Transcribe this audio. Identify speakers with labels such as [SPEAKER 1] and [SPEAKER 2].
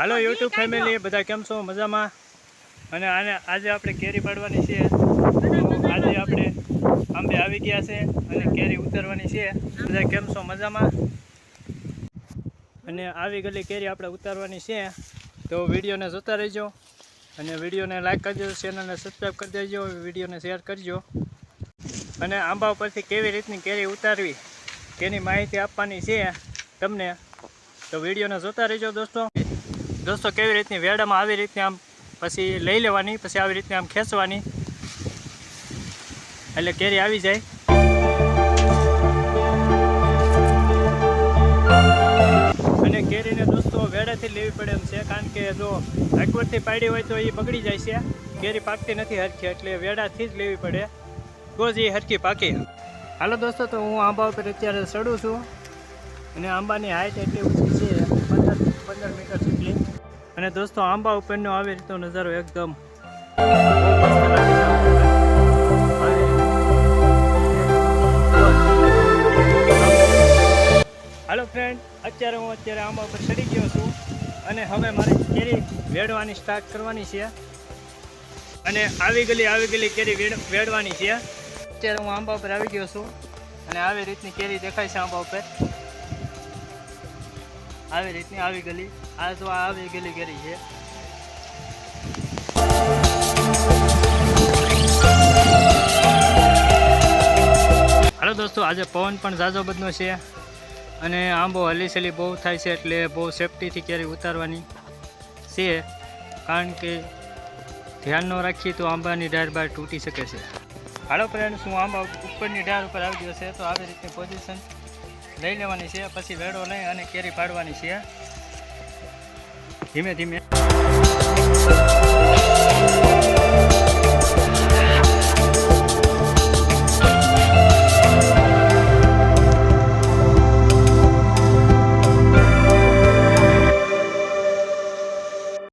[SPEAKER 1] હાલો YouTube family બધા કેમ છો? મજામાં? અને આને આજે આપણે કેરી પાડવાની છે. આજે આપણે આંબે આવી ગયા છે અને કેરી ઉતારવાની છે. બધા કેમ છો? મજામાં? અને આવી ગયેલી કેરી આપણે ઉતારવાની છે. તો વિડીયોને જોતા રહેજો. અને વિડીયોને લાઇક કરજો ચેનલને સબસ્ક્રાઈબ કરી દેજો વિડીયોને શેર કરજો. અને આંબા ઉપરથી કેવી રીતની કેરી ઉતારવી તેની માહિતી આપવાની છે તમને? તો વિડીયોને જોતા રહેજો દોસ્તો. દોસ્તો, કેવી રીતની વેડામાં આવી રીતની આમ પછી લઈ લેવાની, પછી આવી રીતની આમ ખેંચવાની? એટલે કેરી આવી જાય. અને કેરીને દોસ્તો વેડાથી લેવી પડે એમ છે, કારણ કે જો અકવરથી પાડી હોય તો એ બગડી જાય છે. કેરી પાકતી નથી હરખી, એટલે વેડાથી જ લેવી પડે. તો જ એ હરખી પાકી. હાલો દોસ્તો, તો હું આંબા ઉપર અત્યારે ચડું છું. અને આંબાની હાઈટ એટલી ઊંચી છે. પંદર મીટર જેટલી. અને દોસ્તો, આંબા ઉપરનો આવી રીતનો નજારો એકદમ. હાલો ફ્રેન્ડ અત્યારે હું અત્યારે આંબા ઉપર ચડી ગયો છું અને હવે મારે કેરી વેડવાની સ્ટાર્ટ કરવાની છે. અને આવી ગયેલી આવી ગયેલી કેરી વેડવાની છે. અત્યારે હું આંબા ઉપર આવી ગયો છું અને આવી રીતની કેરી દેખાય છે આંબા ઉપર. આવી રીતની આવી ગયેલી આ તો આવી ગયેલી કેરી છે. હાલો દોસ્તો, આજે પવન પણ ઝાઝો બધનો છે અને આંબો હલીસલી બહુ થાય છે એટલે બહુ સેફટીથી કેરી ઉતારવાની છે. કારણ કે ધ્યાન ન રાખીએ તો આંબાની ડાર બાર તૂટી શકે છે. હાલો ફ્રેન્ડ્સ શું આંબા ઉપરની ડાર ઉપર આવી ગયો છે, તો આવી રીતની પોઝિશન લઈ લેવાની છે પછી વેડો લઈ અને કેરી પાડવાની છે. ધીમે ધીમે.